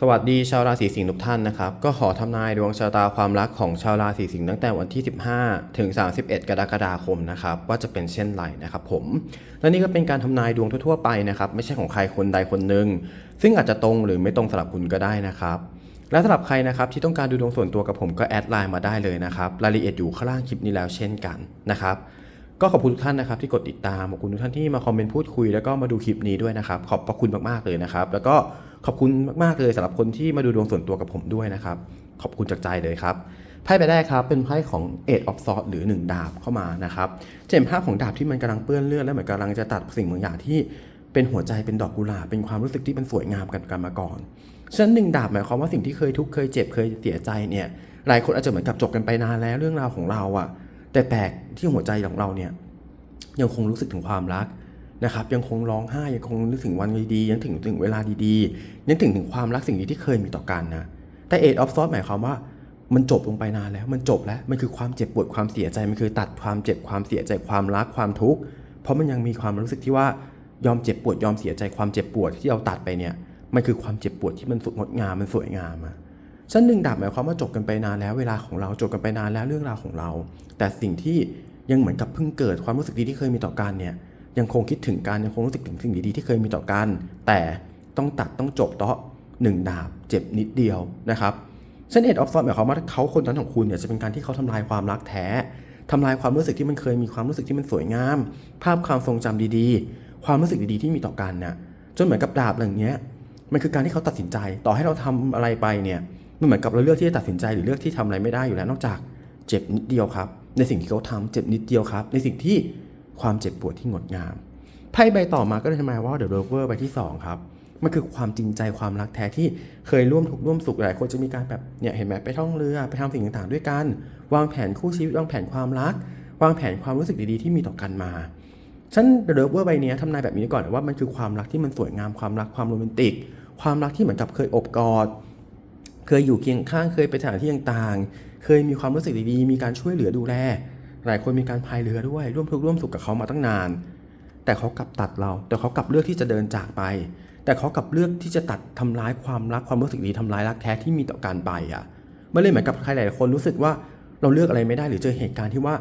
สวัสดีชาวราศีสิงห์ทุกท่านนะครับ ก็ขอทำนายดวงชะตาความรักของชาวราศีสิงห์ตั้งแต่วันที่ 15 ถึง 31 กรกฎาคมนะครับว่าจะเป็นเช่นไรนะครับผมและนี่ก็เป็นการทำนายดวงทั่วๆไปนะครับ ไม่ใช่ของใครคนใดคนหนึ่งซึ่งอาจจะตรงหรือไม่ตรงสำหรับคุณก็ได้นะครับและสำหรับใครนะครับที่ต้องการดูดวงส่วนตัวกับผมก็แอดไลน์มาได้เลยนะครับรายละเอียดอยู่ข้างล่างคลิปนี้แล้วเช่นกันนะครับ ก็ขอบคุณทุกท่านนะครับที่กดติดตาม ขอบคุณทุกท่านที่มาคอมเมนต์พูดคุยแล้วก็มาดูคลิปนี้ด้วยนะครับ ขอบพระคุณมาก ๆ เลยนะครับ แล้วก็ขอบคุณมาก ๆ เลยสำหรับคนที่มาดูดวงส่วนตัวกับผมด้วยนะครับ ขอบคุณจากใจเลยครับไพ่ใบแรกครับ เป็นไพ่ของ Eight of Swords หรือ 1 ดาบเข้ามานะครับจะเห็นภาพของดาบที่มันกำลังเปื้อนเลือดและเหมือนกำลังจะตัดสิ่งบางอย่างที่เป็นหัวใจเป็นดอกกุหลาบเป็นความรู้สึกที่มันสวยงามกันกันมาก่อนฉะนั้นหนึ่งดาบหมายความว่าสิ่งที่เคยทุกข์เคยเจ็บเคยเสียใจเนี่ยหลายคนอาจจะเหมือนกับจบกันไปนานแล้วเรื่องราวของเราอะ แต่แปลกที่หัวใจของเราเนี่ยยังคงรู้สึกถึงความรักนะครับ ยังคงร้องไห้ยังคงนึกถึงวันดีๆยังถึงถึงเวลาดีๆยังถึงถึงความรักสิ่งดีที่เคยมีต่อกันนะแต่เอ e ออฟซอสหมายความว่ามันจบลงไปนานแล้ว มันจบแล้ว มันคือความเจ็บปวดความเสียใจ มันคือตัดความเจ็บความเสียใจความรักความทุกข์ เพราะมันยังมีความรู้สึกที่ว่ายอมเจ็บปวดยอมเสียใจความเจ็บปวดที่เราตัดไปเนี่ย มันคือความเจ็บปวดที่มันสุดงดงามมันสวยงามอะ ชั้นหนึ่งดาบหมายความว่าจบกันไปนานแล้วเวลาของเราจบกันไปนานแล้วเรื่องราวของเรา แต่สิ่งที่ยังเหมือนกับเพิ่งเกิดความรู้สึกดีที่เคยมีต่อกันเนี่ยยังคงคิดถึงกันยังคงรู้สึกถึงสิ่งดีๆที่เคยมีต่อกัน แต่ต้องตัดต้องจบเตาะหนึ่งดาบเจ็บนิดเดียวนะครับชั้นเอ็ดออฟซอหมายความว่าเขาคนนั้นของคุณเนี่ยจะเป็นการที่เขาทำลายความรักแท้ทำลายความรู้สึกที่มันเคยมีความรู้สึกที่มันสวยงาม ภาพความทรงจำดีๆ ความรู้สึกดีๆที่มีต่อกันน่ะจนเหมือนกับดาบอย่างเงี้ยมันคือการที่เขาตัดสินใจต่อให้เราทำอะไรไปเนี่ย มันเหมือนกับเราเลือกที่จะตัดสินใจหรือเลือกที่ทำอะไรไม่ได้อยู่แล้ว นอกจากเจ็บนิดเดียวครับ ในสิ่งที่เขาทำเจ็บนิดเดียวครับ ในสิ่งที่ความเจ็บปวดที่งดงามไพ่ใบต่อมาก็เลยทำไมว่า The Rover ใบที่ 2 ครับมันคือความจริงใจความรักแท้ที่เคยร่วมทุกข์ร่วมสุขหลายคนจะมีการแบบเนี่ยเห็นไหมไปท่องเรือไปทำสิ่งต่างๆ ด้วยกัน วางแผนคู่ชีวิตวางแผนความรัก วางแผนความรู้สึกดีๆที่มีต่อกันมาฉันเดอะเวอร์ใบนี้ทำนายแบบนี้ก่อนว่ามันคือความรักที่มันสวยงามความรักความโรแมนติก ความรักที่เหมือนกับเคยอบกอด เคยอยู่เคียงข้างเคยไปสถานที่ต่างๆ เคยมีความรู้สึกดีๆ มีการช่วยเหลือดูแล หลายคนมีการพายเรือด้วยร่วมทุกข์ร่วมสุขกับเขามาตั้งนาน แต่เขากลับตัดเรา แต่เขากลับเลือกที่จะเดินจากไป แต่เขากลับเลือกที่จะตัดทำร้ายความรักความรู้สึกดีทำร้ายรักแท้ที่มีต่อกันไปอะไมันเลยเหมือนกับใครหลายคนรู้สึกว่าเราเลือกอะไรไม่ได้หรือเจอเหตุการณ์ที่ว่า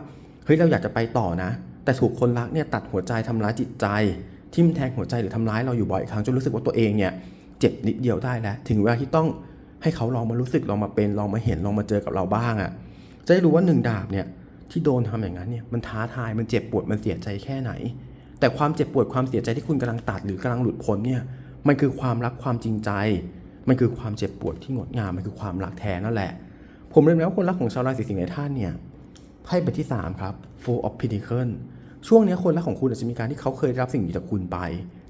เฮ้ยเราอยากจะไปต่อนะ แต่ถูกคนรักเนี่ยตัดหัวใจทำร้ายจิตใจทิ่มแทงหัวใจหรือทำร้ายเราอยู่บ่อยครั้งจนรู้สึกว่าตัวเองเนี่ยเจ็บนิดเดียวได้แล้ว ถึงเวลาที่ต้อง ให้เขาลองมารู้สึกลองมาเป็นลองมาเห็นลองมาเจอกับเราบ้างอะ่ะจะได้รู้ว่าหนึ่งดาบเนี่ยที่โดนทำอย่างนั้นเนี่ยมันท้าทายมันเจ็บปวดมันเสียใจแค่ไหน แต่ความเจ็บปวดความเสียใจที่คุณกำลังตัดหรือกำลังหลุดพ้นเนี่ยมันคือความรักความจริงใจ มันคือความเจ็บปวดที่งดงามมันคือความรักแท้นั่นแหละ ผมเรียนแล้วคนรักของชาวราศีสิงห์ในท่านเนี่ยไพ่ใบที่ 3 ครับ Four of Pentacles ช่วงนี้คนรักของคุณอาจจะมีการที่เขาเคยรับสิ่งดีจากคุณไป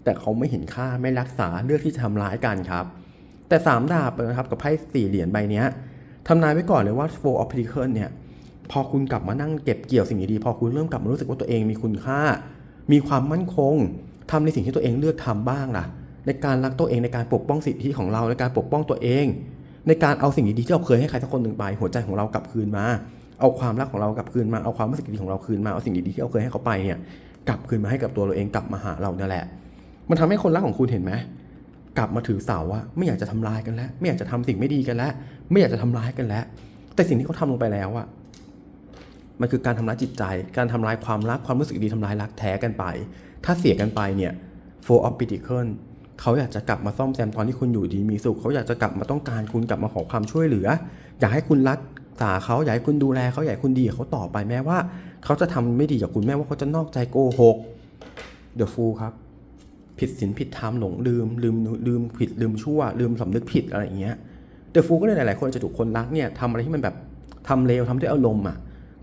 แต่เขาไม่เห็นค่าไม่รักษาเลือกที่จะทำร้ายกันครับ แต่ 3 ดาบนะครับกับไพ่สี่เหรียญใบนี้ทำนายไว้ก่อนเลยว่า Four of pentacle เนี่ยพอคุณกลับมานั่งเก็บเกี่ยวสิ่งดีๆพอคุณเริ่มกลับมารู้สึกว่าตัวเองมีคุณค่า มีความมั่นคงทำในสิ่งที่ตัวเองเลือกทำบ้างล่ะ ในการรักตัวเองในการปกป้องสิทธิของเราในการปกป้องตัวเอง ในการเอาสิ่งดีๆที่เราเคยให้ใครสักคนหนึ่งไป หัวใจของเรากลับคืนมา เอาความรักของเรากลับคืนมาเอาความรู้สึกดีของเราคืนมาเอาสิ่งดีๆที่เราเคยให้เขาไปเนี่ยกลับคืนมาให้กับตัวเราเองกลับมาหาเราเนี่ยแหละ มันทำให้คนรักของคุณเห็นไหม กลับมาถือเสาว่าไม่อยากจะทำลายกันแล้ว ไม่อยากจะทำสิ่งไม่ดีกันแล้ว ไม่อยากจะทำร้ายกันแล้ว แต่สิ่งที่เขาทำลงไปแล้วอะมันคือการทำร้ายจิตใจ การทำลายความรัก ความรู้สึกดีทำลายรักแท้กันไป ถ้าเสียกันไปเนี่ย four of pentacle เขาอยากจะกลับมาซ่อมแซมตอนที่คุณอยู่ดีมีสุข เขาอยากจะกลับมาต้องการคุณกลับมาขอความช่วยเหลือ อยากให้คุณรักษาเขาอยากให้คุณดูแลเขาอยากให้คุณดีกับเขาต่อไปแม้ว่า เขาจะทำไม่ดีกับคุณแม้ว่าเขาจะนอกใจโกหก The Fool ครับ ผิดศีลผิดธรรมหลงลืมลืมลืมผิดลืมชั่ว ลืมสำนึกผิดอะไรอย่างเงี้ย The Fool ก็เลยหลายๆคนจะถูกคนรักเนี่ยทำอะไรที่มันแบบทำเลวทำด้วยอารมณ์อะ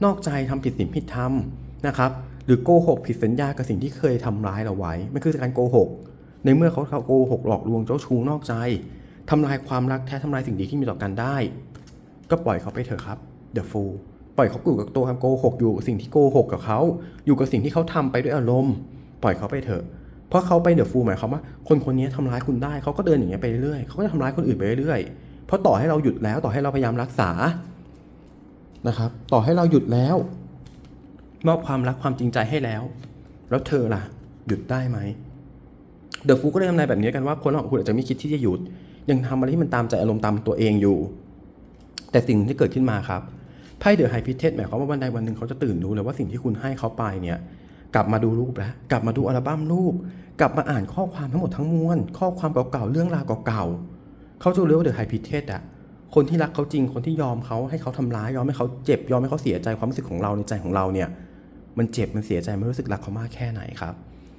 นอกใจทำผิดศีลผิดธรรมนะครับหรือโกหกผิดสัญญากับสิ่งที่เคยทำร้ายเราไว้มันคือการโกหกในเมื่อเขาเขาโกหกหลอกลวงเจ้าชู้นอกใจทำลายความรักแท้ทำลายสิ่งดีที่มีต่อกันได้ ก็ปล่อยเขาไปเถอะครับ The Fool ปล่อยเขาอยู่กับตัวคำโกหกอยู่สิ่งที่โกหกกับเขา อยู่กับสิ่งที่เขาทำไปด้วยอารมณ์ ปล่อยเขาไปเถอะ เพราะเขาไปเดอะฟูลหมายความว่าคนคนนี้ทำร้ายคุณได้เขาก็เดินอย่างเงี้ยไปเรื่อยเขาก็จะทำร้ายคนอื่นไปเรื่อยเพราะต่อให้เราหยุดแล้วต่อให้เราพยายามรักษานะครับ ต่อให้เราหยุดแล้ว มอบความรักความจริงใจให้แล้ว แล้วเธอล่ะ หยุดได้ไหมเดอะฟูก็เลยทำนายแบบนี้กันว่าคนของคุณอาจจะไม่คิดที่จะหยุด ยังทำอะไรที่มันตามใจอารมณ์ตามตัวเองอยู่ แต่สิ่งที่เกิดขึ้นมาครับไพ่เดอะไฮพิเทสหมายความว่าวันใดวันหนึ่งเขาจะตื่นรู้เลยว่าสิ่งที่คุณให้เขาไปเนี่ย กลับมาดูรูปแล้วกลับมาดูอัลบั้มรูป กลับมาอ่านข้อความทั้งหมดทั้งมวลข้อความเก่าๆเรื่องราวเก่าๆเขาจะรู้ว่าเดอะไฮพิเทสอะคนที่รักเขาจริงคนที่ยอมเขาให้เขาทำร้ายยอมให้เขาเจ็บยอมให้เขาเสียใจความรู้สึกของเราในใจของเราเนี่ย มันเจ็บมันเสียใจมันรู้สึกรักเขามากแค่ไหนครับ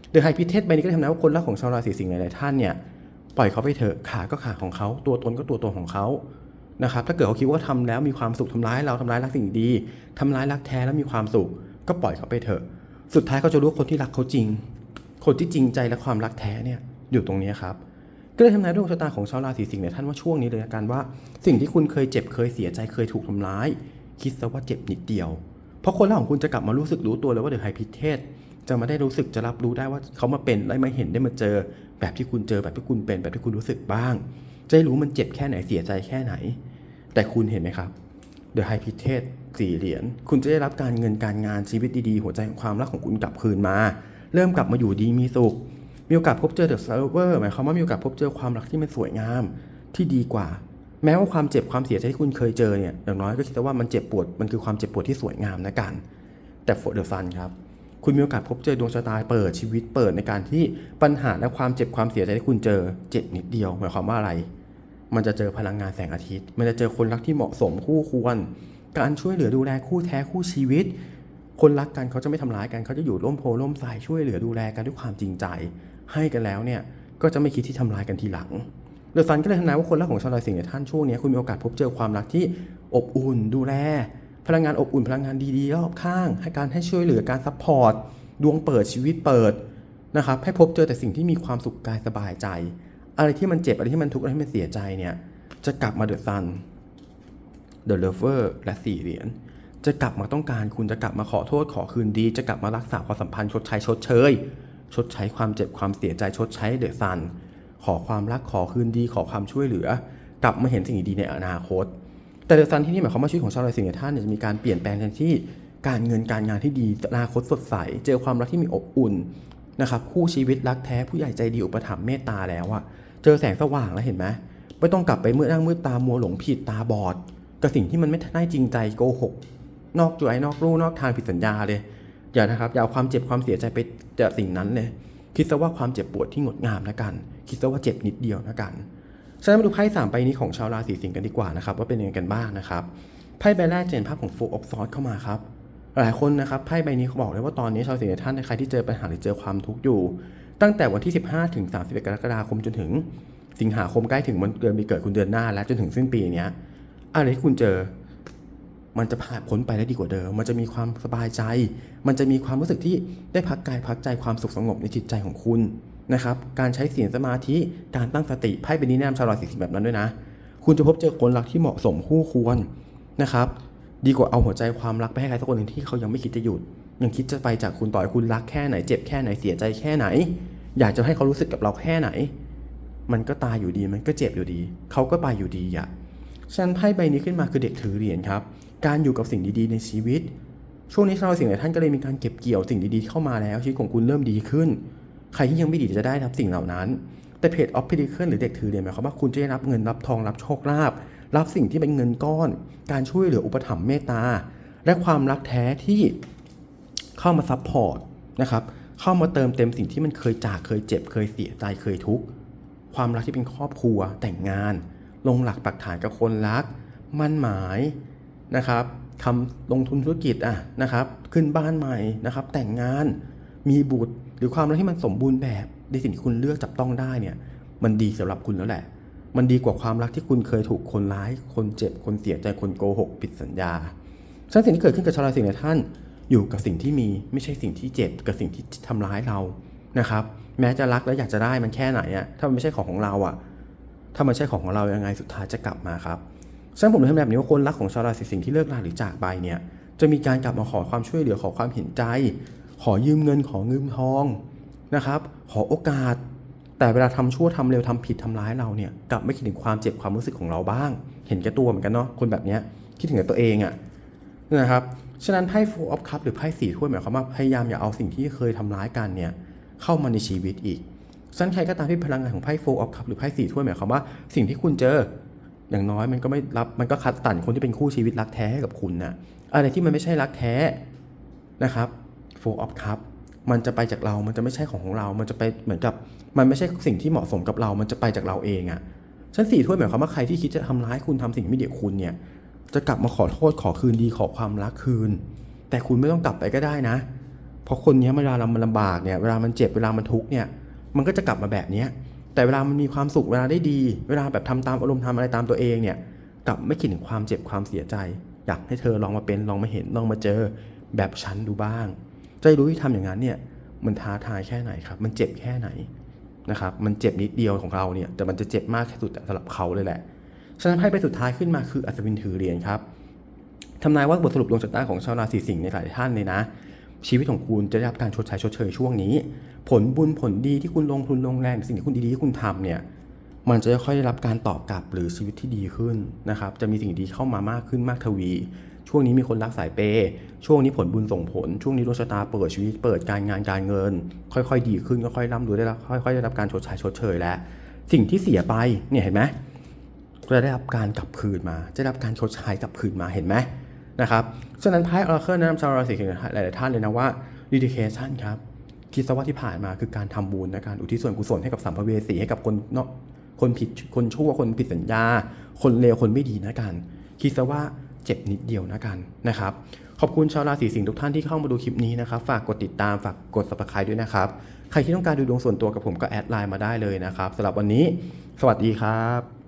เดอะไฮพิเทสใบนี้ก็ทำนายว่าคนรักของชาวราศีสิงห์หลายๆท่านเนี่ยปล่อยเขาไปเถอะขาก็ขาของเขาตัวตนก็ตัวตนของเขานะครับถ้าเกิดเขาคิดว่าทำแล้วมีความสุขทำร้ายเราทำร้ายรักสิ่งดีทำร้ายรักแท้แล้วมีความสุข ก็ปล่อยเขาไปเถอะ สุดท้ายเขาจะรู้คนที่รักเขาจริง คนที่จริงใจและความรักแท้เนี่ยอยู่ตรงนี้ครับก็เลยทำนายดวงชะตาของชาวราศีสิงห์เนี่ยท่านว่าช่วงนี้เลยละกันว่า สิ่งที่คุณเคยเจ็บเคยเสียใจเคยถูกทำร้าย คิดซะว่าเจ็บนิดเดียว เพราะคนรักของคุณจะกลับมารู้สึกรู้ตัวเลยว่าเดือะไฮพิเทสจะมาได้รู้สึกจะรับรู้ได้ว่าเขามาเป็นได้มาเห็นได้มาเจอ แบบที่คุณเจอแบบที่คุณเป็นแบบที่คุณรู้สึกบ้าง จะได้รู้มันเจ็บแค่ไหนเสียใจแค่ไหน แต่คุณเห็นไหมครับ เดอะไฮพิเทสสี่เหรียญคุณจะได้รับการเงินการงานชีวิตดีๆ หัวใจของความรักของคุณกลับคืนมา เริ่มกลับมาอยู่ดีมีสุข มีโอกาสพบเจอเดอะเซิร์ฟเวอร์หมายความว่ามีโอกาสพบเจอความรักที่มันสวยงามที่ดีกว่า แม้ว่าความเจ็บความเสียใจที่คุณเคยเจอเนี่ยอย่างน้อยก็คิดว่ามันเจ็บปวดมันคือความเจ็บปวดที่สวยงามนะกัน แต่โฟเดอร์ซันครับคุณมีโอกาสพบเจอดวงชะตาเปิดชีวิตเปิดในการที่ปัญหาและความเจ็บความเสียใจที่คุณเจอเจ็บนิดเดียว หมายความว่าอะไร มันจะเจอพลังงานแสงอาทิตย์ มันจะเจอคนรักที่เหมาะสมคู่ควร การช่วยเหลือดูแลคู่แท้คู่ชีวิต คนรักกันเขาจะไม่ทำร้ายกันเขาจะอยู่ร่วมโพร่วมใสช่วยเหลือดูแลกันด้วยความจริงใจ ให้กันแล้วเนี่ยก็จะไม่คิดที่ทำร้ายกันทีหลังเดอะซันก็เลยทำนายว่าคนรักของชาวราศีสิงห์เนี่ยท่านช่วงนี้คุณมีโอกาสพบเจอความรักที่อบอุ่นดูแล พลังงานอบอุ่นพลังงานดีๆรอบข้าง ให้การให้ช่วยเหลือการซัพพอร์ตดวงเปิดชีวิตเปิดนะครับให้พบเจอแต่สิ่งที่มีความสุขกายสบายใจ อะไรที่มันเจ็บอะไรที่มันทุกข์อะไรที่มันเสียใจเนี่ยจะกลับมาเดอะซัน The Lover และสี่เหรียญจะกลับมาต้องการคุณจะกลับมาขอโทษขอคืนดี จะกลับมารักษาความสัมพันธ์ชดใช้ชดเชย ชดใช้ความเจ็บความเสียใจชดใช้เดอะซันขอความรักขอคืนดี ขอความช่วยเหลือ กลับมาเห็นสิ่งดีในอนาคต แต่เดอะซันที่นี่หมายความว่าชีวิตของชาวราศีสิงห์ท่านเนี่ยจะมีการเปลี่ยนแปลงทันที่การเงินการงานที่ดีอนาคตสดใส เจอความรักที่มีอบอุ่นนะครับคู่ชีวิตรักแท้ผู้ใหญ่ใจดีอุปถัมภ์เมตตาแล้วอะ เจอแสงสว่างแล้วเห็นไหมไม่ต้องกลับไปมืดนั่งมืดตามัวหลงผิดตาบอดกับสิ่งที่มันไม่ได้จริงใจโกหก นอกจุยนอกรูนอกทางผิดสัญญาเลย อย่านะครับอย่าเอาความเจ็บความเสียใจไปจากสิ่งนั้นเลยคิดซะว่าความเจ็บปวดที่งดงามนะกัน คิดซะว่าเจ็บนิดเดียวนะกันฉะนั้นมาดูไพ่สามใบนี้ของชาวราศีสิงห์กันดีกว่านะครับว่าเป็นยังไงกันบ้างนะครับไพ่ใบแรกจะเห็นภาพของ Four of Swords เข้ามาครับหลายคนนะครับไพ่ใบนี้เขาบอกเลยว่าตอนนี้ชาวสิงห์ท่านใครที่เจอปัญหาหรือเจอความทุกข์อยู่ ตั้งแต่วันที่ 15 ถึง 31 กรกฎาคมจนถึง สิงหาคมใกล้ถึงวันเดือนปีเกิดคุณเดือนหน้า และจนถึงสิ้นปีเนี้ยอะไรที่คุณเจอ มันจะผ่านพ้นไปได้ดีกว่าเดิม มันจะมีความสบายใจ มันจะมีความรู้สึกที่ได้พักกายพักใจความสุขสงบในจิตใจของคุณนะครับ การใช้เสียงสมาธิ การตั้งสติไพ่เป็นนี้แนะนำชาวราศีสิงห์แบบนั้นด้วยนะ คุณจะพบเจอคนรักที่เหมาะสมคู่ควรนะครับ ดีกว่าเอาหัวใจความรักไปให้ใครสักคนหนึ่งที่เขายังไม่คิดจะหยุด ยังคิดจะไปจากคุณต่อยคุณรักแค่ไหนเจ็บแค่ไหนเสียใจแค่ไหน อยากจะให้เขารู้สึกกับเราแค่ไหน มันก็ตายอยู่ดีมันก็เจ็บอยู่ดี เขาก็ไปอยู่ดีอะฉันไพ่ใบนี้ขึ้นมาคือเด็กถือเหรียญครับ การอยู่กับสิ่งดีๆ ในชีวิต ช่วงนี้ชาวราศีสิงหลายท่านก็เลยมีการเก็บเกี่ยวสิ่งดีๆเข้ามาแล้วชีวิตของคุณเริ่มดีขึ้น ใครที่ยังไม่ดีจะได้รับสิ่งเหล่านั้น แต่เพจออฟพิดิเคิลหรือเด็กถือเหรียญหมายความว่าคุณจะได้รับเงินรับทองรับโชคลาภรับสิ่งที่เป็นเงินก้อน การช่วยเหลืออุปถัมภ์เมตตาและความรักแท้ที่เข้ามาซัพพอร์ตนะครับ เข้ามาเติมเต็มสิ่งที่มันเคยจากเคยเจ็บเคยเสียใจเคยทุกข์ความรักที่เป็นครอบครัวแต่งงาน ลงหลักปักฐานกับคนรัก มั่นหมายนะครับทำลงทุนธุรกิจอะนะครับ ขึ้นบ้านใหม่นะครับ แต่งงานมีบุตรหรือความรักที่มันสมบูรณ์แบบในสิ่งที่คุณเลือกจับต้องได้เนี่ย มันดีสำหรับคุณแล้วแหละ มันดีกว่าความรักที่คุณเคยถูกคนร้าย คนเจ็บคนเสียใจคนโกหกผิดสัญญาฉะนั้นสิ่งที่เกิดขึ้นกับชาวราศีสิงห์ท่าน อยู่กับสิ่งที่มีไม่ใช่สิ่งที่เจ็บกับสิ่งที่ทำร้ายเรานะครับ แม้จะรักและอยากจะได้มันแค่ไหนอะถ้ามันไม่ใช่ของของเราอะถ้ามันใช่ของของเรายังไงสุดท้ายจะกลับมาครับฉะนั้นผมเลยทำแบบนี้ว่าคนรักของชาวราศีสิงห์ที่เลิกลาหรือจากไปเนี่ยจะมีการกลับมาขอความช่วยเหลือขอความเห็นใจ ขอยืมเงินขอเงินทองนะครับ ขอโอกาส แต่เวลาทำชั่วทำเร็วทำผิดทำร้ายเราเนี่ยกลับไม่คิดถึงความเจ็บความรู้สึกของเราบ้าง เห็นแก่ตัวเหมือนกันเนาะคนแบบเนี้ยคิดถึงแต่ตัวเองอะนะครับ ฉะนั้นไพ่ Four of Cups หรือไพ่สี่ถ้วยหมายความว่าพยายามอย่าเอาสิ่งที่เคยทำร้ายกันเนี่ยเข้ามาในชีวิตอีกฉะนันใครก็ตามที่พลังงานของไพ่โฟออฟคัพหรือไพ่สี่ถ้วยหมายความว่าสิ่งที่คุณเจอ อย่างน้อยมันก็ไม่รับมันก็คัดสรรคนที่เป็นคู่ชีวิตรักแท้ให้กับคุณนะอะไรที่มันไม่ใช่รักแท้นะครับโฟออฟคัพมันจะไปจากเรา มันจะไม่ใช่ของของเรา มันจะไปเหมือนกับ มันไม่ใช่สิ่งที่เหมาะสมกับเรา มันจะไปจากเราเองอะชั้นสี่ถ้วยหมายความว่าใครที่คิดจะทำร้ายคุณทำสิ่งไม่ดีกับคุณเนี่ย จะกลับมาขอโทษขอคืนดีขอความรักคืน แต่คุณไม่ต้องกลับไปก็ได้นะ เพราะคนนี้เวลาเรามันลำบากเนี่ยเวลามันเจ็บเวลามันทุกข์เนี่ยมันก็จะกลับมาแบบนี้แต่เวลามันมีความสุขเวลาได้ดี เวลาแบบทำตามอารมณ์ทำอะไรตามตัวเองเนี่ยกลับไม่คิดถึงความเจ็บความเสียใจ อยากให้เธอลองมาเป็นลองมาเห็นลองมาเจอแบบฉันดูบ้างจะรู้ที่ทำอย่างนั้นเนี่ยมันท้าทายแค่ไหนครับ มันเจ็บแค่ไหนนะครับ มันเจ็บนิดเดียวของเราเนี่ย แต่มันจะเจ็บมากแค่สุดสำหรับเขาเลยแหละ ฉะนั้นไพ่ใบสุดท้ายขึ้นมาคืออัศวินถือเหรียญครับทำนายว่าบทสรุปดวงชะตาของชาวราศีสิงห์ในหลายท่านเลยนะ ชีวิตของคุณจะได้รับการชดใช้ชดเชยช่วงนี้ ผลบุญผลดีที่คุณลงทุนลงแรงสิ่งที่คุณดีๆที่คุณทำเนี่ยมันจะค่อยๆได้รับการตอบกลับหรือชีวิตที่ดีขึ้นนะครับ จะมีสิ่งดีเข้ามามากขึ้นมากทวี ช่วงนี้มีคนรักสายเปย์ช่วงนี้ผลบุญส่งผล ช่วงนี้ดวงชะตาเปิดชีวิตเปิดการงานการเงิน ค่อยๆ ดีขึ้นค่อยๆร่ำรวยได้รับค่อยๆได้รับการชดใช้ชดเชยแล้วสิ่งที่เสียไปเนี่ยเห็นไหม จะได้รับการกลับคืนมา จะได้รับการชดใช้กลับคืนมาเห็นไหมนะครับฉะนั้นไพ่ออร์เคิลแนะนำชาวราศีสิงห์หลาย ๆ ท่านเลยนะว่า dedication ครับคิดซะว่าที่ผ่านมาคือการทำบุญนะการอุทิศส่วนกุศลให้กับสัมภเวสีให้กับคนเนาะคนผิดคนชั่วคนผิดสัญญา คนเลวคนไม่ดีนะกัน คิดซะว่าเจ็บนิดเดียวนะกันนะครับขอบคุณชาวราศีสิงห์ทุกท่านที่เข้ามาดูคลิปนี้นะครับ ฝากกดติดตามฝากกด subscribe ด้วยนะครับ ใครที่ต้องการดูดวงส่วนตัวกับผมก็แอดไลน์มาได้เลยนะครับสำหรับวันนี้ สวัสดีครับ